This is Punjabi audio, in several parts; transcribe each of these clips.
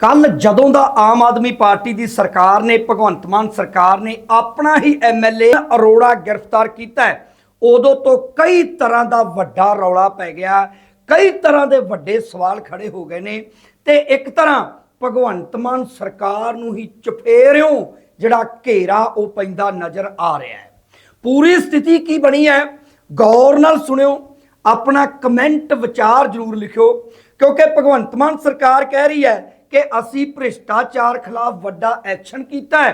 ਕੱਲ ਜਦੋਂ ਦਾ ਆਮ ਆਦਮੀ ਪਾਰਟੀ ਦੀ ਸਰਕਾਰ ਨੇ, ਭਗਵੰਤ ਮਾਨ ਸਰਕਾਰ ਨੇ ਆਪਣਾ ਹੀ ਐਮਐਲਏ ਅਰੋੜਾ ਗ੍ਰਿਫਤਾਰ ਕੀਤਾ ਹੈ, ਉਦੋਂ ਤੋਂ ਕਈ ਤਰ੍ਹਾਂ ਦਾ ਵੱਡਾ ਰੌਲਾ ਪੈ ਗਿਆ, ਕਈ ਤਰ੍ਹਾਂ ਦੇ ਵੱਡੇ ਸਵਾਲ ਖੜੇ ਹੋ ਗਏ ਨੇ ਤੇ ਇੱਕ ਤਰ੍ਹਾਂ ਭਗਵੰਤ ਮਾਨ ਸਰਕਾਰ ਨੂੰ ਹੀ ਚਫੇਰਿਓ ਜਿਹੜਾ ਘੇਰਾ ਉਹ ਪੈਂਦਾ ਨਜ਼ਰ ਆ ਰਿਹਾ ਹੈ। ਪੂਰੀ ਸਥਿਤੀ ਕੀ ਬਣੀ ਹੈ? ਗੌਰ ਨਾਲ ਸੁਣਿਓ, ਆਪਣਾ ਕਮੈਂਟ ਵਿਚਾਰ ਜ਼ਰੂਰ ਲਿਖਿਓ, ਕਿਉਂਕਿ ਭਗਵੰਤ ਮਾਨ ਸਰਕਾਰ ਕਹਿ ਰਹੀ ਹੈ ਕਿ ਅਸੀਂ ਭ੍ਰਿਸ਼ਟਾਚਾਰ ਖਿਲਾਫ ਵੱਡਾ ਐਕਸ਼ਨ ਕੀਤਾ ਹੈ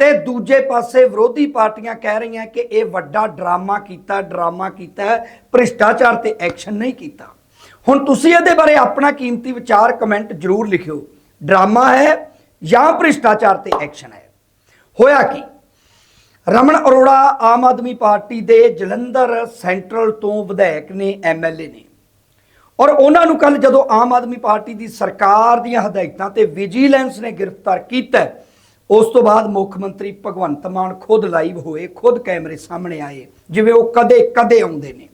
ਤੇ ਦੂਜੇ ਪਾਸੇ ਵਿਰੋਧੀ ਪਾਰਟੀਆਂ ਕਹਿ ਰਹੀਆਂ ਕਿ ਇਹ ਵੱਡਾ ਡਰਾਮਾ ਕੀਤਾ ਡਰਾਮਾ ਕੀਤਾ ਭ੍ਰਿਸ਼ਟਾਚਾਰ ਤੇ ਐਕਸ਼ਨ ਨਹੀਂ ਕੀਤਾ। ਹੁਣ ਤੁਸੀਂ ਇਹਦੇ ਬਾਰੇ ਆਪਣਾ ਕੀਮਤੀ ਵਿਚਾਰ ਕਮੈਂਟ ਜ਼ਰੂਰ ਲਿਖਿਓ। ਡਰਾਮਾ ਹੈ ਜਾਂ ਭ੍ਰਿਸ਼ਟਾਚਾਰ ਤੇ ਐਕਸ਼ਨ ਹੈ? ਹੋਇਆ ਕੀ? ਰਮਨ ਅਰੋੜਾ ਆਮ ਆਦਮੀ ਪਾਰਟੀ ਦੇ ਜਲੰਧਰ ਸੈਂਟਰਲ ਤੋਂ ਵਿਧਾਇਕ ਨੇ ਐਮਐਲਏ ਨੇ। ਔਰ ਉਹਨਾਂ ਨੂੰ ਕੱਲ ਜਦੋਂ ਆਮ ਆਦਮੀ ਪਾਰਟੀ ਦੀ ਸਰਕਾਰ ਦੀਆਂ ਹਦਾਇਤਾਂ ਤੇ ਵਿਜੀਲੈਂਸ ਨੇ ਗ੍ਰਿਫਤਾਰ ਕੀਤਾ ਉਸ ਤੋਂ ਬਾਅਦ ਮੁੱਖ ਮੰਤਰੀ ਭਗਵੰਤ ਮਾਨ ਖੁਦ ਲਾਈਵ ਹੋਏ, ਖੁਦ ਕੈਮਰੇ ਸਾਹਮਣੇ ਆਏ, ਜਿਵੇਂ ਉਹ ਕਦੇ ਕਦੇ ਆਉਂਦੇ ਨੇ।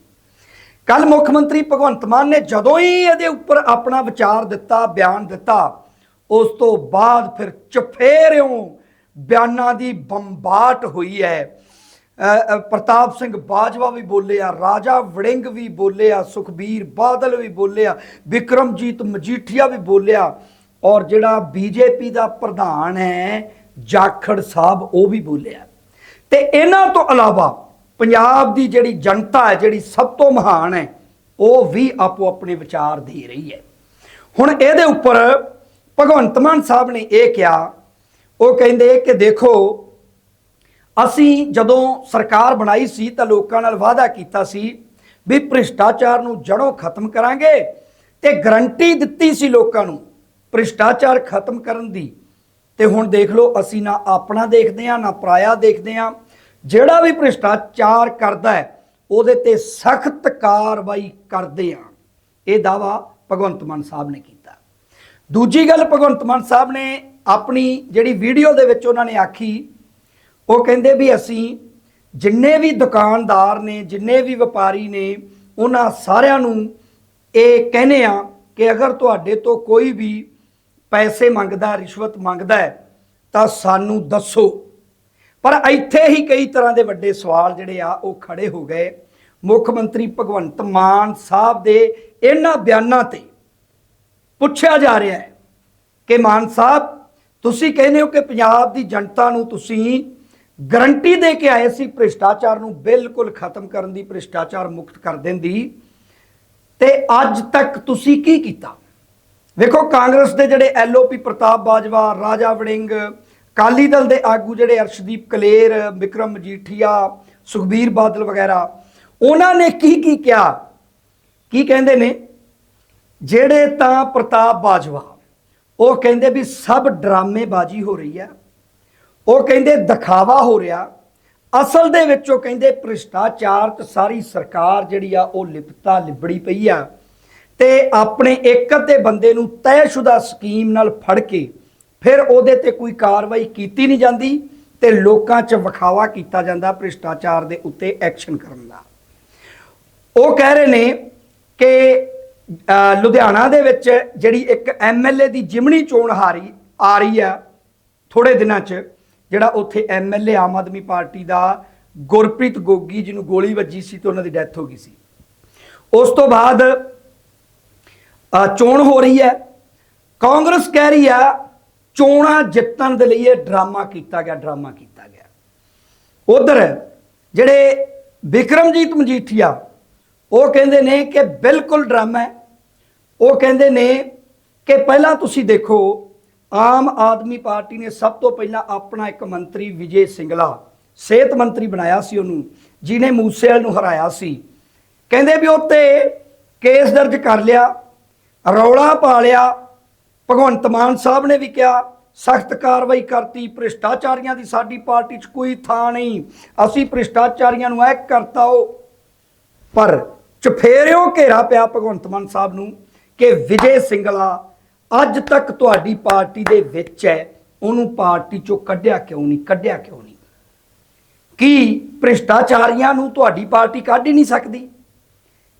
ਕੱਲ ਮੁੱਖ ਮੰਤਰੀ ਭਗਵੰਤ ਮਾਨ ਨੇ ਜਦੋਂ ਹੀ ਇਹਦੇ ਉੱਪਰ ਆਪਣਾ ਵਿਚਾਰ ਦਿੱਤਾ, ਬਿਆਨ ਦਿੱਤਾ, ਉਸ ਤੋਂ ਬਾਅਦ ਫਿਰ ਚਫੇਰਿਓਂ ਬਿਆਨਾਂ ਦੀ ਬੰਬਾਟ ਹੋਈ ਹੈ। ਪ੍ਰਤਾਪ ਸਿੰਘ ਬਾਜਵਾ ਵੀ ਬੋਲੇ ਆ ਰਾਜਾ ਵੜਿੰਗ ਵੀ ਬੋਲੇ ਆ ਸੁਖਬੀਰ ਬਾਦਲ ਵੀ ਬੋਲਿਆ, ਵਿਕਰਮਜੀਤ ਮਜੀਠੀਆ ਵੀ ਬੋਲਿਆ, ਔਰ ਜਿਹੜਾ ਬੀਜੇਪੀ ਦਾ ਪ੍ਰਧਾਨ ਹੈ, ਜਾਖੜ ਸਾਹਿਬ, ਉਹ ਵੀ ਬੋਲਿਆ। ਤੇ ਇਹਨਾਂ ਤੋਂ ਇਲਾਵਾ ਪੰਜਾਬ ਦੀ ਜਿਹੜੀ ਜਨਤਾ ਹੈ, ਜਿਹੜੀ ਸਭ ਤੋਂ ਮਹਾਨ ਹੈ, ਉਹ ਵੀ ਆਪੋ ਆਪਣੇ ਵਿਚਾਰ ਦੇ ਰਹੀ ਹੈ। ਹੁਣ ਇਹਦੇ ਉੱਪਰ ਭਗਵੰਤ ਮਾਨ ਸਾਹਿਬ ਨੇ ਇਹ ਕਿਹਾ, ਉਹ ਕਹਿੰਦੇ ਕਿ ਦੇਖੋ ਅਸੀਂ ਜਦੋਂ ਸਰਕਾਰ ਬਣਾਈ ਸੀ ਤਾਂ ਲੋਕਾਂ ਨਾਲ ਵਾਅਦਾ ਕੀਤਾ ਸੀ ਵੀ ਭ੍ਰਿਸ਼ਟਾਚਾਰ ਨੂੰ ਜੜੋਂ ਖਤਮ ਕਰਾਂਗੇ ਤੇ ਗਰੰਟੀ ਦਿੱਤੀ ਸੀ ਲੋਕਾਂ ਨੂੰ ਭ੍ਰਿਸ਼ਟਾਚਾਰ ਖਤਮ ਕਰਨ ਦੀ। ਤੇ ਹੁਣ ਦੇਖ ਲਓ, ਅਸੀਂ ਨਾ ਆਪਣਾ ਦੇਖਦੇ ਆ ਨਾ ਪਰਾਇਆ ਦੇਖਦੇ ਆ ਜਿਹੜਾ ਵੀ ਭ੍ਰਿਸ਼ਟਾਚਾਰ ਕਰਦਾ ਹੈ, ਉਹਦੇ ਤੇ ਸਖਤ ਕਾਰਵਾਈ ਕਰਦੇ ਆ ਇਹ ਦਾਵਾ ਭਗਵੰਤ ਮਾਨ ਸਾਹਿਬ ਨੇ ਕੀਤਾ। ਦੂਜੀ ਗੱਲ ਭਗਵੰਤ ਮਾਨ ਸਾਹਿਬ ਨੇ ਆਪਣੀ ਜਿਹੜੀ ਵੀਡੀਓ ਦੇ ਵਿੱਚ ਉਹਨਾਂ ਨੇ ਆਖੀ ਉਹ ਕਹਿੰਦੇ ਵੀ ਅਸੀਂ ਜਿੰਨੇ ਵੀ ਦੁਕਾਨਦਾਰ ਨੇ, ਜਿੰਨੇ ਵੀ ਵਪਾਰੀ ਨੇ, ਉਹਨਾਂ ਸਾਰਿਆਂ ਨੂੰ ਇਹ ਕਹਿੰਦੇ ਆ ਕਿ ਅਗਰ ਤੁਹਾਡੇ ਤੋਂ ਕੋਈ ਵੀ ਪੈਸੇ ਮੰਗਦਾ, ਰਿਸ਼ਵਤ ਮੰਗਦਾ ਹੈ, ਤਾਂ ਸਾਨੂੰ ਦੱਸੋ। ਪਰ ਇੱਥੇ ਹੀ ਕਈ ਤਰ੍ਹਾਂ ਦੇ ਵੱਡੇ ਸਵਾਲ ਜਿਹੜੇ ਆ, ਉਹ ਖੜੇ ਹੋ ਗਏ। ਮੁੱਖ ਮੰਤਰੀ ਭਗਵੰਤ ਮਾਨ ਸਾਹਿਬ ਦੇ ਇਹਨਾਂ ਬਿਆਨਾਂ ਤੇ ਪੁੱਛਿਆ ਜਾ ਰਿਹਾ ਹੈ ਕਿ ਮਾਨ ਸਾਹਿਬ, ਤੁਸੀਂ ਕਹਿੰਦੇ ਹੋ ਕਿ ਪੰਜਾਬ ਦੀ ਜਨਤਾ ਨੂੰ ਤੁਸੀਂ ਗਰੰਟੀ ਦੇ ਕੇ ਆਏ ਸੀ ਭ੍ਰਿਸ਼ਟਾਚਾਰ ਨੂੰ ਬਿਲਕੁਲ ਖਤਮ ਕਰਨ ਦੀ, ਭ੍ਰਿਸ਼ਟਾਚਾਰ ਮੁਕਤ ਕਰ ਦੇਣ ਦੀ। ਤੇ ਅੱਜ ਤੱਕ ਤੁਸੀਂ ਕੀ ਕੀਤਾ? ਵੇਖੋ, ਕਾਂਗਰਸ ਦੇ ਜਿਹੜੇ ਐਲਓਪੀ ਪ੍ਰਤਾਪ ਬਾਜਵਾ, ਰਾਜਾ ਵੜਿੰਗ ਕਾਲੀ ਦਲ ਦੇ ਆਗੂ ਜਿਹੜੇ ਅਰਸ਼ਦੀਪ ਕਲੇਰ, ਵਿਕਰਮ ਮਜੀਠੀਆ, ਸੁਖਬੀਰ ਬਾਦਲ ਵਗੈਰਾ, ਉਹਨਾਂ ਨੇ ਕੀ ਕੀ ਕਿਹਾ? ਕੀ ਕਹਿੰਦੇ ਨੇ? ਜਿਹੜੇ ਤਾਂ ਪ੍ਰਤਾਪ ਬਾਜਵਾ, ਉਹ ਕਹਿੰਦੇ ਵੀ ਸਭ ਡਰਾਮੇਬਾਜ਼ੀ ਹੋ ਰਹੀ ਹੈ। ਉਹ ਕਹਿੰਦੇ ਦਿਖਾਵਾ ਹੋ ਰਿਹਾ। ਅਸਲ ਦੇ ਵਿੱਚ ਉਹ ਕਹਿੰਦੇ ਭ੍ਰਿਸ਼ਟਾਚਾਰ ਤੇ ਸਾਰੀ ਸਰਕਾਰ ਜਿਹੜੀ ਆ ਉਹ ਲਿਪਤਾ ਲਿਬੜੀ ਪਈ ਆ ਤੇ ਆਪਣੇ ਇੱਕ ਅੱਧੇ ਬੰਦੇ ਨੂੰ ਤੈਅਸ਼ੁਦਾ ਸਕੀਮ ਨਾਲ ਫੜ ਕੇ ਫਿਰ ਉਹਦੇ ਤੇ ਕੋਈ ਕਾਰਵਾਈ ਕੀਤੀ ਨਹੀਂ ਜਾਂਦੀ ਤੇ ਲੋਕਾਂ 'ਚ ਵਿਖਾਵਾ ਕੀਤਾ ਜਾਂਦਾ ਭ੍ਰਿਸ਼ਟਾਚਾਰ ਦੇ ਉੱਤੇ ਐਕਸ਼ਨ ਕਰਨ ਦਾ। ਉਹ ਕਹਿ ਰਹੇ ਨੇ ਕਿ ਲੁਧਿਆਣਾ ਦੇ ਵਿੱਚ ਜਿਹੜੀ ਇੱਕ ਐਮਐਲਏ ਦੀ ਜਿਮਣੀ ਚੋਣ ਹਾਰੀ, ਆ ਰਹੀ ਆ ਥੋੜੇ ਦਿਨਾਂ 'ਚ ਜਿਹੜਾ ਉੱਥੇ ਐਮਐਲਏ ਆਮ ਆਦਮੀ ਪਾਰਟੀ ਦਾ ਗੁਰਪ੍ਰੀਤ ਗੋਗੀ ਜਿਹਨੂੰ ਗੋਲੀ ਵੱਜੀ ਸੀ ਤੇ ਉਹਨਾਂ ਦੀ ਡੈਥ ਹੋ ਗਈ ਸੀ। ਉਸ ਤੋਂ ਬਾਅਦ ਚੋਣ ਹੋ ਰਹੀ ਹੈ। ਕਾਂਗਰਸ ਕਹਿ ਰਹੀ ਆ ਚੋਣਾਂ ਜਿੱਤਣ ਦੇ ਲਈ ਇਹ ਡਰਾਮਾ ਕੀਤਾ ਗਿਆ, ਡਰਾਮਾ ਕੀਤਾ ਗਿਆ। ਉਧਰ, ਜਿਹੜੇ ਵਿਕਰਮਜੀਤ ਮਜੀਠੀਆ, ਉਹ ਕਹਿੰਦੇ ਨੇ ਕਿ ਬਿਲਕੁਲ ਡਰਾਮਾ ਹੈ। ਉਹ ਕਹਿੰਦੇ ਨੇ ਕਿ ਪਹਿਲਾਂ ਤੁਸੀਂ ਦੇਖੋ ਆਮ ਆਦਮੀ ਪਾਰਟੀ ਨੇ ਸਭ ਤੋਂ ਪਹਿਲਾਂ ਆਪਣਾ ਇੱਕ ਮੰਤਰੀ ਵਿਜੇ ਸਿੰਗਲਾ ਸਿਹਤ ਮੰਤਰੀ ਬਣਾਇਆ ਸੀ ਉਹਨੂੰ, ਜਿਹਨੇ ਮੂਸੇਵਾਲ ਨੂੰ ਹਰਾਇਆ ਸੀ। ਕਹਿੰਦੇ ਵੀ ਉੱਤੇ ਕੇਸ ਦਰਜ ਕਰ ਲਿਆ, ਰੌਲਾ ਪਾ ਲਿਆ। ਭਗਵੰਤ ਮਾਨ ਸਾਹਿਬ ਨੇ ਵੀ ਕਿਹਾ, ਸਖਤ ਕਾਰਵਾਈ ਕਰਤੀ, ਭ੍ਰਿਸ਼ਟਾਚਾਰੀਆਂ ਦੀ ਸਾਡੀ ਪਾਰਟੀ 'ਚ ਕੋਈ ਥਾਂ ਨਹੀਂ। ਅਸੀਂ ਭ੍ਰਿਸ਼ਟਾਚਾਰੀਆਂ ਨੂੰ ਐ ਕਰਤਾ ਉਹ। ਪਰ ਚਫੇਰਿਓ ਘੇਰਾ ਪਿਆ ਭਗਵੰਤ ਮਾਨ ਸਾਹਿਬ ਨੂੰ ਕਿ ਵਿਜੇ ਸਿੰਗਲਾ ਅੱਜ ਤੱਕ ਤੁਹਾਡੀ ਪਾਰਟੀ ਦੇ ਵਿੱਚ ਹੈ, ਉਹਨੂੰ ਪਾਰਟੀ ਚੋਂ ਕੱਢਿਆ ਕਿਉਂ ਨਹੀਂ, ਕੱਢਿਆ ਕਿਉਂ ਨਹੀਂ? ਕੀ ਭ੍ਰਿਸ਼ਟਾਚਾਰੀਆਂ ਨੂੰ ਤੁਹਾਡੀ ਪਾਰਟੀ ਕੱਢ ਹੀ ਨਹੀਂ ਸਕਦੀ?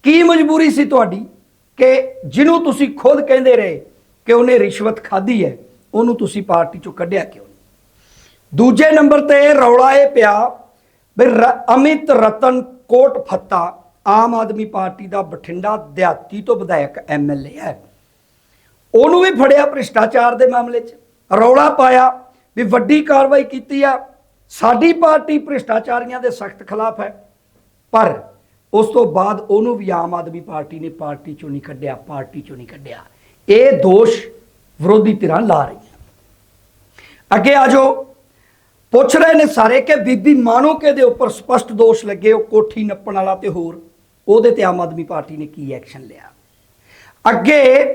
ਕੀ ਮਜਬੂਰੀ ਸੀ ਤੁਹਾਡੀ ਕਿ ਜਿਹਨੂੰ ਤੁਸੀਂ ਖੁਦ ਕਹਿੰਦੇ ਰਹੇ ਕਿ ਉਹਨੇ ਰਿਸ਼ਵਤ ਖਾਧੀ ਹੈ, ਉਹਨੂੰ ਤੁਸੀਂ ਪਾਰਟੀ ਚੋਂ ਕੱਢਿਆ ਕਿਉਂ ਨਹੀਂ? ਦੂਜੇ ਨੰਬਰ ਤੇ ਰੌਲਾ ਇਹ ਪਿਆ ਵੀ ਰ- ਅਮਿਤ ਰਤਨ ਕੋਟ ਫੱਤਾ ਆਮ ਆਦਮੀ ਪਾਰਟੀ ਦਾ ਬਠਿੰਡਾ ਦਿਹਾਤੀ ਤੋਂ ਵਿਧਾਇਕ ਐਮਐਲਏ ਹੈ। ਉਹਨੂੰ ਵੀ ਫੜਿਆ ਭ੍ਰਿਸ਼ਟਾਚਾਰ ਦੇ ਮਾਮਲੇ 'ਚ, ਰੌਲਾ ਪਾਇਆ ਵੀ ਵੱਡੀ ਕਾਰਵਾਈ ਕੀਤੀ ਆ। ਸਾਡੀ ਪਾਰਟੀ ਭ੍ਰਿਸ਼ਟਾਚਾਰੀਆਂ ਦੇ ਸਖਤ ਖਿਲਾਫ ਹੈ। ਪਰ ਉਸ ਤੋਂ ਬਾਅਦ ਉਹਨੂੰ ਵੀ ਆਮ ਆਦਮੀ ਪਾਰਟੀ ਨੇ ਪਾਰਟੀ ਚੋਂ ਨਹੀਂ ਕੱਢਿਆ, ਪਾਰਟੀ ਚੋਂ ਨਹੀਂ ਕੱਢਿਆ। ਇਹ ਦੋਸ਼ ਵਿਰੋਧੀ ਧਿਰਾਂ ਲਾ ਰਹੀਆਂ। ਅੱਗੇ ਆ ਜਾਓ। ਪੁੱਛ ਰਹੇ ਨੇ ਸਾਰੇ ਕਿ ਬੀਬੀ ਮਾਣੋਕੇ ਦੇ ਉੱਪਰ ਸਪਸ਼ਟ ਦੋਸ਼ ਲੱਗੇ, ਉਹ ਕੋਠੀ ਨੱਪਣ ਵਾਲਾ ਤੇ ਹੋਰ। ਉਹਦੇ ਤੇ ਆਮ ਆਦਮੀ ਪਾਰਟੀ ਨੇ ਕੀ ਐਕਸ਼ਨ ਲਿਆ? ਅੱਗੇ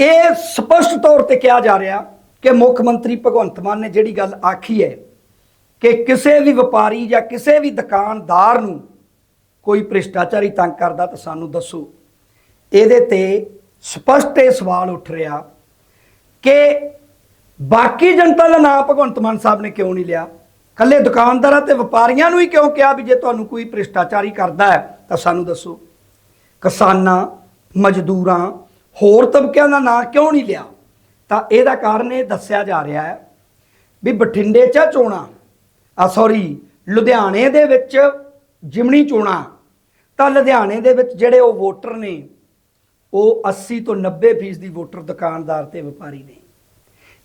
ਇਹ ਸਪਸ਼ਟ ਤੌਰ ਤੇ ਕਿਹਾ ਜਾ ਰਿਹਾ ਕਿ ਮੁੱਖ ਮੰਤਰੀ ਭਗਵੰਤ ਮਾਨ ਨੇ ਜਿਹੜੀ ਗੱਲ ਆਖੀ ਹੈ ਕਿ ਕਿਸੇ ਵੀ ਵਪਾਰੀ ਜਾਂ ਕਿਸੇ ਵੀ ਦੁਕਾਨਦਾਰ ਨੂੰ ਕੋਈ ਭ੍ਰਿਸ਼ਟਾਚਾਰੀ ਤੰਗ ਕਰਦਾ ਤਾਂ ਸਾਨੂੰ ਦੱਸੋ। ਇਹਦੇ ਤੇ ਸਪਸ਼ਟ ਇਹ ਸਵਾਲ ਉੱਠ ਰਿਹਾ ਕਿ ਬਾਕੀ ਜਨਤਾ ਦਾ ਨਾਂ ਭਗਵੰਤ ਮਾਨ ਸਾਹਿਬ ਨੇ ਕਿਉਂ ਨਹੀਂ ਲਿਆ? ਕੱਲੇ ਦੁਕਾਨਦਾਰਾਂ ਤੇ ਵਪਾਰੀਆਂ ਨੂੰ ਹੀ ਕਿਉਂ ਕਿਹਾ ਵੀ ਜੇ ਤੁਹਾਨੂੰ ਕੋਈ ਭ੍ਰਿਸ਼ਟਾਚਾਰੀ ਕਰਦਾ ਹੈ ਤਾਂ ਸਾਨੂੰ ਦੱਸੋ। ਕਿਸਾਨਾਂ, ਮਜ਼ਦੂਰਾਂ ਹੋਰ ਤਬਕਿਆਂ ਦਾ ਨਾਂ ਕਿਉਂ ਨਹੀਂ ਲਿਆ? ਤਾਂ ਇਹਦਾ ਕਾਰਨ ਇਹ ਦੱਸਿਆ ਜਾ ਰਿਹਾ ਹੈ ਵੀ ਬਠਿੰਡੇ 'ਚ ਚੋਣਾ ਆ ਸੌਰੀ ਲੁਧਿਆਣੇ ਦੇ ਵਿੱਚ ਜਿਮਣੀ ਚੋਣਾ, ਤਾਂ ਲੁਧਿਆਣੇ ਦੇ ਵਿੱਚ ਜਿਹੜੇ ਉਹ ਵੋਟਰ ਨੇ, ਉਹ 80 ਤੋਂ 90% ਦੀ ਵੋਟਰ ਦੁਕਾਨਦਾਰ ਤੇ ਵਪਾਰੀ ਨੇ।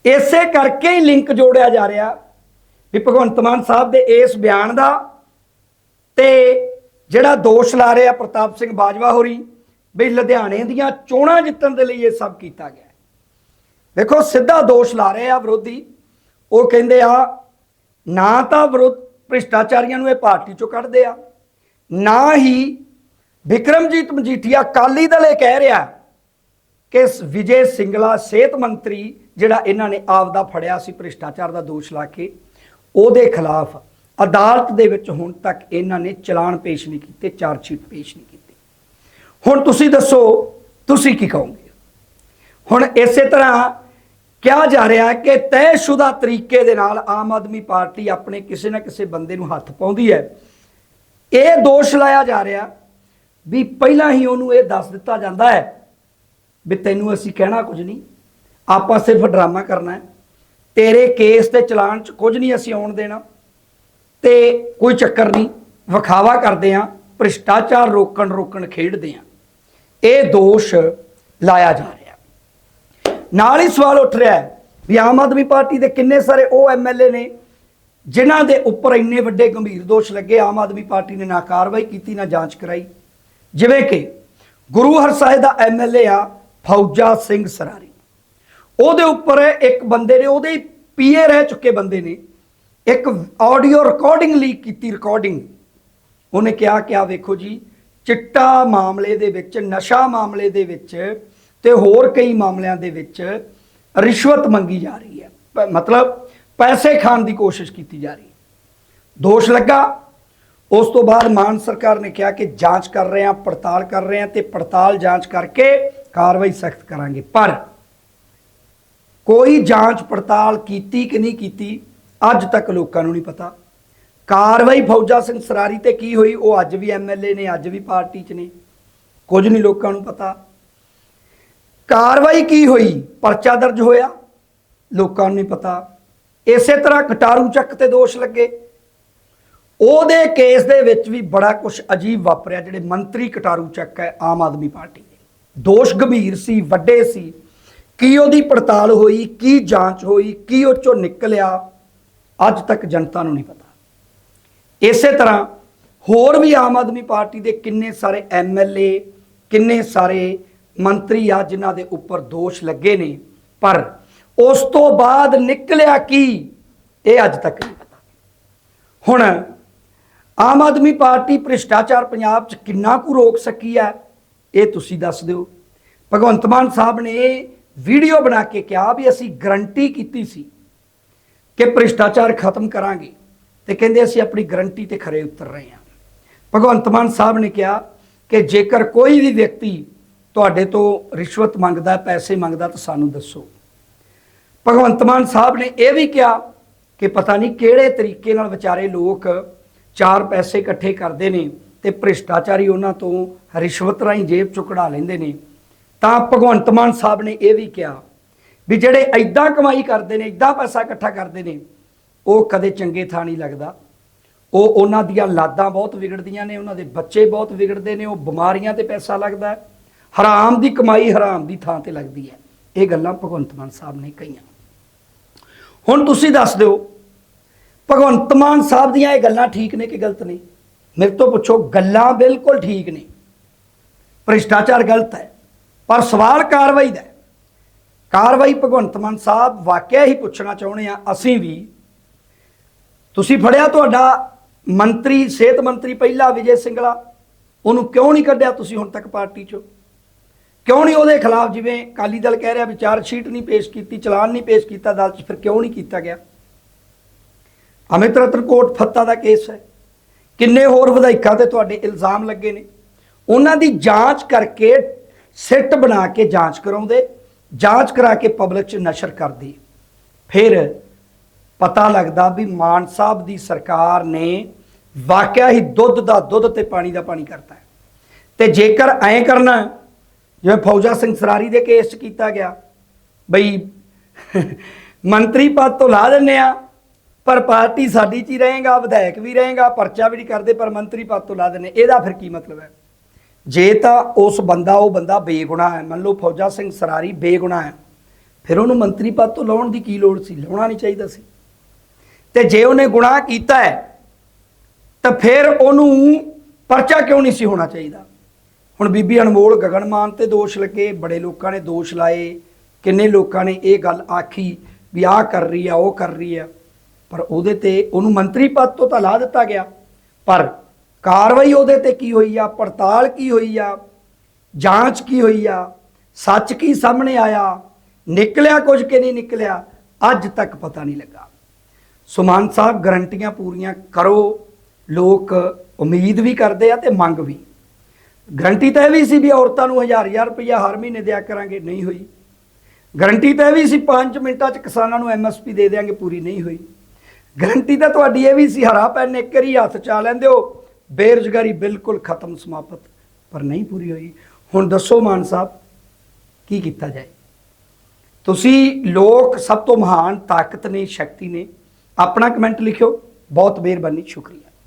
ਇਸੇ ਕਰਕੇ ਹੀ ਲਿੰਕ ਜੋੜਿਆ ਜਾ ਰਿਹਾ ਵੀ ਭਗਵੰਤ ਮਾਨ ਸਾਹਿਬ ਦੇ ਇਸ ਬਿਆਨ ਦਾ ਤੇ ਜਿਹੜਾ ਦੋਸ਼ ਲਾ ਰਿਹਾ ਪ੍ਰਤਾਪ ਸਿੰਘ ਬਾਜਵਾ ਹੋਰੀ ਵੀ ਲੁਧਿਆਣੇ ਦੀਆਂ ਚੋਣਾਂ ਜਿੱਤਣ ਦੇ ਲਈ ਇਹ ਸਭ ਕੀਤਾ ਗਿਆ ਵੇਖੋ, ਸਿੱਧਾ ਦੋਸ਼ ਲਾ ਰਹੇ ਆ ਵਿਰੋਧੀ। ਉਹ ਕਹਿੰਦੇ ਆ, ਨਾ ਤਾਂ ਵਿਰੋਧ ਭ੍ਰਿਸ਼ਟਾਚਾਰੀਆਂ ਨੂੰ ਇਹ ਪਾਰਟੀ ਚੋਂ ਕੱਢਦੇ ਆ, ਨਾ ਹੀ ਵਿਕਰਮਜੀਤ ਮਜੀਠੀਆ ਕਾਲੀ ਦਲ ਇਹ ਕਹਿ ਰਿਹਾ ਕਿ ਵਿਜੇ ਸਿੰਗਲਾ ਸਿਹਤ ਮੰਤਰੀ ਜਿਹੜਾ ਇਹਨਾਂ ਨੇ ਆਪ ਦਾ ਫੜਿਆ ਸੀ ਭ੍ਰਿਸ਼ਟਾਚਾਰ ਦਾ ਦੋਸ਼ ਲਾ ਕੇ, ਉਹਦੇ ਖਿਲਾਫ ਅਦਾਲਤ ਦੇ ਵਿੱਚ ਹੁਣ ਤੱਕ ਇਹਨਾਂ ਨੇ ਚਲਾਨ ਪੇਸ਼ ਨਹੀਂ ਕੀਤੇ, ਚਾਰਜਸ਼ੀਟ ਪੇਸ਼ ਨਹੀਂ ਕੀਤੀ ਹੁਣ ਤੁਸੀਂ ਦੱਸੋ, ਤੁਸੀਂ ਕੀ ਕਹੋਗੇ? ਹੁਣ ਇਸੇ ਤਰ੍ਹਾਂ ਕਿਹਾ ਜਾ ਰਿਹਾ ਹੈ ਕਿ ਤੈਅਸ਼ੁਦਾ ਤਰੀਕੇ ਦੇ ਨਾਲ ਆਮ ਆਦਮੀ ਪਾਰਟੀ ਆਪਣੇ ਕਿਸੇ ਨਾ ਕਿਸੇ ਬੰਦੇ ਨੂੰ ਹੱਥ ਪਾਉਂਦੀ ਹੈ। ਇਹ ਦੋਸ਼ ਲਾਇਆ ਜਾ ਰਿਹਾ ਵੀ ਪਹਿਲਾਂ ਹੀ ਉਹਨੂੰ ਇਹ ਦੱਸ ਦਿੱਤਾ ਜਾਂਦਾ ਹੈ ਵੀ ਤੈਨੂੰ ਅਸੀਂ ਕਹਿਣਾ ਕੁਝ ਨਹੀਂ, ਆਪਾਂ ਸਿਰਫ ਡਰਾਮਾ ਕਰਨਾ ਹੈ। ਤੇਰੇ ਕੇਸ ਤੇ ਚਲਾਨ ਚ ਕੁਝ ਨਹੀਂ ਅਸੀਂ ਆਉਣ ਦੇਣਾ ਤੇ ਕੋਈ ਚੱਕਰ ਨਹੀਂ, ਵਿਖਾਵਾ ਕਰਦੇ ਆ ਭ੍ਰਿਸ਼ਟਾਚਾਰ ਰੋਕਣ ਰੋਕਣ ਖੇਡਦੇ ਆ ਇਹ ਦੋਸ਼ ਲਾਇਆ ਜਾ ਰਿਹਾ। ਨਾਲ ਹੀ ਸਵਾਲ ਉੱਠ ਰਿਹਾ ਹੈ ਵੀ ਆਮ ਆਦਮੀ ਪਾਰਟੀ ਦੇ ਕਿੰਨੇ ਸਾਰੇ ਉਹ ਐਮਐਲਏ ਨੇ ਜਿਨ੍ਹਾਂ ਦੇ ਉੱਪਰ ਇੰਨੇ ਵੱਡੇ ਗੰਭੀਰ ਦੋਸ਼ ਲੱਗੇ, ਆਮ ਆਦਮੀ ਪਾਰਟੀ ਨੇ ਨਾ ਕਾਰਵਾਈ ਕੀਤੀ, ਨਾ ਜਾਂਚ ਕਰਾਈ। ਜਿਵੇਂ ਕਿ ਗੁਰੂ ਹਰਸਾਏ ਦਾ ਐਮਐਲਏ ਆ ਫੌਜਾ ਸਿੰਘ ਸਰਾਰੀ। ਉਹਦੇ ਉੱਪਰ ਇੱਕ ਬੰਦੇ ਨੇ, ਉਹਦੇ ਪੀਏ ਰਹਿ ਚੁੱਕੇ ਬੰਦੇ ਨੇ, ਇੱਕ ਆਡੀਓ ਰਿਕਾਰਡਿੰਗ ਲੀਕ ਕੀਤੀ ਰਿਕਾਰਡਿੰਗ ਉਹਨੇ ਕਿਹਾ ਕਿ ਆ ਵੇਖੋ ਜੀ ਚਿੱਟਾ ਮਾਮਲੇ ਦੇ ਵਿੱਚ, ਨਸ਼ਾ ਮਾਮਲੇ ਦੇ ਵਿੱਚ ਤੇ ਹੋਰ ਕਈ ਮਾਮਲਿਆਂ ਦੇ ਵਿੱਚ ਰਿਸ਼ਵਤ ਮੰਗੀ ਜਾ ਰਹੀ ਹੈ। ਪ- ਮਤਲਬ ਪੈਸੇ ਖਾਣ ਦੀ ਕੋਸ਼ਿਸ਼ ਕੀਤੀ ਜਾ ਰਹੀ ਹੈ। ਦੋਸ਼ ਲੱਗਾ। ਉਸ ਤੋਂ ਬਾਅਦ ਮਾਨ ਸਰਕਾਰ ਨੇ ਕਿਹਾ ਕਿ ਜਾਂਚ ਕਰ ਰਹੇ ਹਾਂ, ਪੜਤਾਲ ਕਰ ਰਹੇ ਹਾਂ ਤੇ ਪੜਤਾਲ ਜਾਂਚ ਕਰਕੇ ਕਾਰਵਾਈ ਸਖਤ ਕਰਾਂਗੇ। ਪਰ ਕੋਈ ਜਾਂਚ ਪੜਤਾਲ ਕੀਤੀ ਕਿ ਨਹੀਂ ਕੀਤੀ, ਅੱਜ ਤੱਕ ਲੋਕਾਂ ਨੂੰ ਨਹੀਂ ਪਤਾ। ਕਾਰਵਾਈ ਫੌਜਾ ਸਿੰਘ ਸਰਾਰੀ ਤੇ ਕੀ ਹੋਈ? ਉਹ ਅੱਜ ਵੀ ਐਮਐਲਏ ਨੇ, ਅੱਜ ਵੀ ਪਾਰਟੀ 'ਚ ਨੇ। ਕੁਝ ਨਹੀਂ ਲੋਕਾਂ ਨੂੰ ਪਤਾ। ਕਾਰਵਾਈ ਕੀ ਹੋਈ? ਪਰਚਾ ਦਰਜ ਹੋਇਆ। ਲੋਕਾਂ ਨੂੰ ਨਹੀਂ ਪਤਾ। ਇਸੇ ਤਰ੍ਹਾਂ ਕਟਾਰੂ ਚੱਕ ਤੇ ਦੋਸ਼ ਲੱਗੇ। ਉਹਦੇ ਕੇਸ ਦੇ ਵਿੱਚ ਵੀ ਬੜਾ ਕੁਝ ਅਜੀਬ ਵਾਪਰਿਆ, ਜਿਹੜੇ ਮੰਤਰੀ ਕਟਾਰੂ ਚੱਕ ਹੈ, ਆਮ ਆਦਮੀ ਪਾਰਟੀ ਦੇ। ਦੋਸ਼ ਗੰਭੀਰ ਸੀ, ਵੱਡੇ ਸੀ। ਕੀ ਉਹਦੀ ਪੜਤਾਲ ਹੋਈ, ਕੀ ਜਾਂਚ ਹੋਈ, ਕੀ ਉਹ ਚੋਂ ਨਿਕਲਿਆ, ਅੱਜ ਤੱਕ ਜਨਤਾ ਨੂੰ ਨਹੀਂ ਪਤਾ। ਇਸੇ ਤਰ੍ਹਾਂ ਹੋਰ ਵੀ ਆਮ ਆਦਮੀ ਪਾਰਟੀ ਦੇ ਕਿੰਨੇ ਸਾਰੇ ਐਮਐਲਏ ਕਿੰਨੇ ਸਾਰੇ ਮੰਤਰੀ ਆ ਜਿਨ੍ਹਾਂ ਦੇ ਉੱਪਰ ਦੋਸ਼ ਲੱਗੇ ਨੇ, ਪਰ ਉਸ ਤੋਂ ਬਾਅਦ ਨਿਕਲਿਆ ਕੀ, ਇਹ ਅੱਜ ਤੱਕ ਨਹੀਂ ਪਤਾ। ਹੁਣ ਆਮ ਆਦਮੀ ਪਾਰਟੀ ਭ੍ਰਿਸ਼ਟਾਚਾਰ ਪੰਜਾਬ 'ਚ ਕਿੰਨਾ ਕੁ ਰੋਕ ਸਕੀ ਹੈ, ਇਹ ਤੁਸੀਂ ਦੱਸ ਦਿਓ। ਭਗਵੰਤ ਮਾਨ ਸਾਹਿਬ ਨੇ ਵੀਡੀਓ ਬਣਾ ਕੇ ਕਿਹਾ ਵੀ ਅਸੀਂ ਗਰੰਟੀ ਕੀਤੀ ਸੀ ਕਿ ਭ੍ਰਿਸ਼ਟਾਚਾਰ ਖਤਮ ਕਰਾਂਗੇ। ਤੇ ਕਹਿੰਦੇ ਅਸੀਂ ਆਪਣੀ ਗਰੰਟੀ ਤੇ ਖਰੇ ਉਤਰ ਰਹੇ ਹਾਂ। ਭਗਵੰਤ ਮਾਨ ਸਾਹਿਬ ਨੇ ਕਿਹਾ ਕਿ ਜੇਕਰ ਕੋਈ ਵੀ ਵਿਅਕਤੀ ਤੁਹਾਡੇ ਤੋਂ ਰਿਸ਼ਵਤ ਮੰਗਦਾ, ਪੈਸੇ ਮੰਗਦਾ, ਤਾਂ ਸਾਨੂੰ ਦੱਸੋ। ਭਗਵੰਤ ਮਾਨ ਸਾਹਿਬ ਨੇ ਇਹ ਵੀ ਕਿਹਾ ਕਿ ਪਤਾ ਨਹੀਂ ਕਿਹੜੇ ਤਰੀਕੇ ਨਾਲ ਵਿਚਾਰੇ ਲੋਕ ਚਾਰ ਪੈਸੇ ਇਕੱਠੇ ਕਰਦੇ ਨੇ ਤੇ ਭ੍ਰਿਸ਼ਟਾਚਾਰੀ ਉਹਨਾਂ ਤੋਂ ਰਿਸ਼ਵਤ ਰਾਹੀਂ ਜੇਬ ਚੋਂ ਕਢਾ ਲੈਂਦੇ ਨੇ। ਤਾਂ ਭਗਵੰਤ ਮਾਨ ਸਾਹਿਬ ਨੇ ਇਹ ਵੀ ਕਿਹਾ ਵੀ ਜਿਹੜੇ ਐਦਾਂ ਕਮਾਈ ਕਰਦੇ ਨੇ ਐਦਾਂ ਪੈਸਾ ਇਕੱਠਾ ਕਰਦੇ ਨੇ ਉਹ ਕਦੇ ਚੰਗੇ ਥਾਂ ਨਹੀਂ ਲੱਗਦਾ। ਉਹ ਉਹਨਾਂ ਦੀਆਂ ਲਾਦਾਂ ਬਹੁਤ ਵਿਗੜਦੀਆਂ ਨੇ, ਉਹਨਾਂ ਦੇ ਬੱਚੇ ਬਹੁਤ ਵਿਗੜਦੇ ਨੇ, ਉਹ ਬਿਮਾਰੀਆਂ ਤੇ ਪੈਸਾ ਲੱਗਦਾ ਹੈ। ਹਰਾਮ ਦੀ ਕਮਾਈ ਹਰਾਮ ਦੀ ਥਾਂ ਤੇ ਲੱਗਦੀ ਹੈ। ਇਹ ਗੱਲਾਂ ਭਗਵੰਤ ਮਾਨ ਸਾਹਿਬ ਨੇ ਕਹੀਆਂ। ਹੁਣ ਤੁਸੀਂ ਦੱਸ ਦਿਓ, ਭਗਵੰਤ ਮਾਨ ਸਾਹਿਬ ਦੀਆਂ ਇਹ ਗੱਲਾਂ ਠੀਕ ਨੇ ਕਿ ਗਲਤ ਨੇ? ਮੇਰੇ ਤੋਂ ਪੁੱਛੋ, ਗੱਲਾਂ ਬਿਲਕੁਲ ਠੀਕ ਨੇ। ਭ੍ਰਿਸ਼ਟਾਚਾਰ ਗਲਤ ਹੈ, ਪਰ ਸਵਾਲ ਕਾਰਵਾਈ ਦਾ ਕਾਰਵਾਈ ਭਗਵੰਤ ਮਾਨ ਸਾਹਿਬ ਵਾਕਿਆ ਹੀ ਪੁੱਛਣਾ ਚਾਹੁੰਦੇ ਆ ਅਸੀਂ ਵੀ ਤੁਸੀਂ ਫੜਿਆ ਤੁਹਾਡਾ ਮੰਤਰੀ, ਸਿਹਤ ਮੰਤਰੀ ਪਹਿਲਾ ਵਿਜੇ ਸਿੰਗਲਾ। ਉਹਨੂੰ ਕਿਉਂ ਨਹੀਂ ਕੱਢਿਆ ਤੁਸੀਂ ਹੁਣ ਤੱਕ ਪਾਰਟੀ ਚੋਂ? ਕਿਉਂ ਨਹੀਂ ਉਹਦੇ ਖਿਲਾਫ ਜਿਵੇਂ ਕਾਲੀ ਦਲ ਕਹਿ ਰਿਹਾ ਵੀ ਚਾਰਜ ਸ਼ੀਟ ਨਹੀਂ ਪੇਸ਼ ਕੀਤੀ, ਚਲਾਨ ਨਹੀਂ ਪੇਸ਼ ਕੀਤਾ ਅਦਾਲਤ 'ਚ, ਫਿਰ ਕਿਉਂ ਨਹੀਂ ਕੀਤਾ ਗਿਆ? ਅਮਿਤ ਰਤਨ ਕੋਟ ਫੱਤਾ ਦਾ ਕੇਸ ਹੈ। ਕਿੰਨੇ ਹੋਰ ਵਿਧਾਇਕਾਂ ਤੇ ਤੁਹਾਡੇ ਇਲਜ਼ਾਮ ਲੱਗੇ ਨੇ? ਉਹਨਾਂ ਦੀ ਜਾਂਚ ਕਰਕੇ ਸਿੱਟ ਬਣਾ ਕੇ ਜਾਂਚ ਕਰਾਉਂਦੇ, ਜਾਂਚ ਕਰਾ ਕੇ ਪਬਲਿਕ 'ਚ ਨਸ਼ਰ ਕਰਦੀ। ਫਿਰ ਪਤਾ ਲੱਗਦਾ ਵੀ ਮਾਨ ਸਾਹਿਬ ਦੀ ਸਰਕਾਰ ਨੇ ਵਾਕਿਆ ਹੀ ਦੁੱਧ ਦਾ ਦੁੱਧ ਤੇ ਪਾਣੀ ਦਾ ਪਾਣੀ ਕਰਤਾ ਹੈ। ਤੇ ਜੇਕਰ ਐਂ ਕਰਨਾ, ਜਿਵੇਂ ਫੌਜਾ ਸਿੰਘ ਸਰਾਰੀ ਦੇ ਕੇਸ 'ਚ ਕੀਤਾ ਗਿਆ, ਬਈ ਮੰਤਰੀ ਪਦ ਤੋਂ ਲਾ ਦਿੰਨੇ ਆ, ਪਰ ਪਾਰਟੀ ਸਾਡੀ 'ਚ ਹੀ ਰਹੇਗਾ, ਵਿਧਾਇਕ ਵੀ ਰਹੇਗਾ, ਪਰਚਾ ਵੀ ਨਹੀਂ ਕਰਦੇ, ਪਰ ਮੰਤਰੀ ਪਦ ਤੋਂ ਲਾ ਦਿੰਨੇ ਇਹਦਾ ਫਿਰ ਕੀ ਮਤਲਬ ਹੈ? ਜੇ ਤਾਂ ਉਸ ਬੰਦਾ, ਉਹ ਬੰਦਾ ਬੇਗੁਨਾਹ ਹੈ, ਮੰਨ ਲਓ ਫੌਜਾ ਸਿੰਘ ਸਰਾਰੀ ਬੇਗੁਨਾਹ ਹੈ, ਫਿਰ ਉਹਨੂੰ ਮੰਤਰੀ ਪਦ ਤੋਂ ਲਾਉਣ ਦੀ ਕੀ ਲੋੜ ਸੀ? ਲਾਉਣਾ ਨਹੀਂ ਚਾਹੀਦਾ ਸੀ। ਤੇ ਜੇ ਉਹਨੇ ਗੁਨਾਹ ਕੀਤਾ ਹੈ, ਤਾਂ ਫਿਰ ਉਹਨੂੰ ਪਰਚਾ ਕਿਉਂ ਨਹੀਂ ਸੀ ਹੋਣਾ ਚਾਹੀਦਾ? ਹੁਣ ਬੀਬੀ ਅਨਮੋਲ ਗਗਨਮਾਨ ਤੇ ਦੋਸ਼ ਲੱਗੇ, ਬੜੇ ਲੋਕਾਂ ਨੇ ਦੋਸ਼ ਲਾਏ, ਕਿੰਨੇ ਲੋਕਾਂ ਨੇ ਇਹ ਗੱਲ ਆਖੀ ਵੀ ਆਹ ਕਰ ਰਹੀ ਆ, ਉਹ ਕਰ ਰਹੀ ਆ, ਪਰ ਉਹਦੇ ਤੇ ਉਹਨੂੰ ਮੰਤਰੀ ਪਦ ਤੋਂ ਤਾਂ ਲਾ ਦਿੱਤਾ ਗਿਆ। ਪਰ ਕਾਰਵਾਈ ਉਹਦੇ ਤੇ ਕੀ ਹੋਈ ਆ? ਪੜਤਾਲ ਕੀ ਹੋਈ ਆ? ਜਾਂਚ ਕੀ ਹੋਈ ਆ? ਸੱਚ ਕੀ ਸਾਹਮਣੇ ਆਇਆ? ਨਿਕਲਿਆ ਕੁਝ ਕਿ ਨਹੀਂ ਨਿਕਲਿਆ? ਅੱਜ ਤੱਕ ਪਤਾ ਨਹੀਂ ਲੱਗਾ। ਸੋ ਮਾਨ ਸਾਹਿਬ, ਗਰੰਟੀਆਂ ਪੂਰੀਆਂ ਕਰੋ। ਲੋਕ ਉਮੀਦ ਵੀ ਕਰਦੇ ਆ ਤੇ ਮੰਗ ਵੀ। ਗਰੰਟੀ ਤਾਂ ਇਹ ਵੀ ਸੀ ਵੀ ਔਰਤਾਂ ਨੂੰ ਹਜ਼ਾਰ ਹਜ਼ਾਰ ਰੁਪਈਆ ਹਰ ਮਹੀਨੇ ਦਿਆ ਕਰਾਂਗੇ, ਨਹੀਂ ਹੋਈ। ਗਰੰਟੀ ਤਾਂ ਇਹ ਵੀ ਸੀ 5 ਮਿੰਟਾਂ 'ਚ ਕਿਸਾਨਾਂ ਨੂੰ ਐਮਐਸਪੀ ਦੇ ਦੇਾਂਗੇ ਪੂਰੀ ਨਹੀਂ ਹੋਈ। ਗਰੰਟੀ ਤਾਂ ਤੁਹਾਡੀ ਇਹ ਵੀ ਸੀ, ਹਰਾ ਪੈਨ ਇੱਕ ਹੀ ਹੱਥ ਚਾ ਲੈਂਦੇ ਹੋ, ਬੇਰੁਜ਼ਗਾਰੀ ਬਿਲਕੁਲ ਖਤਮ ਸਮਾਪਤ, ਪਰ ਨਹੀਂ ਪੂਰੀ ਹੋਈ। ਹੁਣ ਦੱਸੋ ਮਾਨ ਸਾਹਿਬ, ਕੀ ਕੀਤਾ ਜਾਏ? ਤੁਸੀਂ ਲੋਕ ਸਭ ਤੋਂ ਮਹਾਨ ਤਾਕਤ ਨੇ ਸ਼ਕਤੀ ਨੇ। ਆਪਣਾ ਕਮੈਂਟ ਲਿਖਿਓ। ਬਹੁਤ ਮਿਹਰਬਾਨੀ ਸ਼ੁਕਰੀਆ।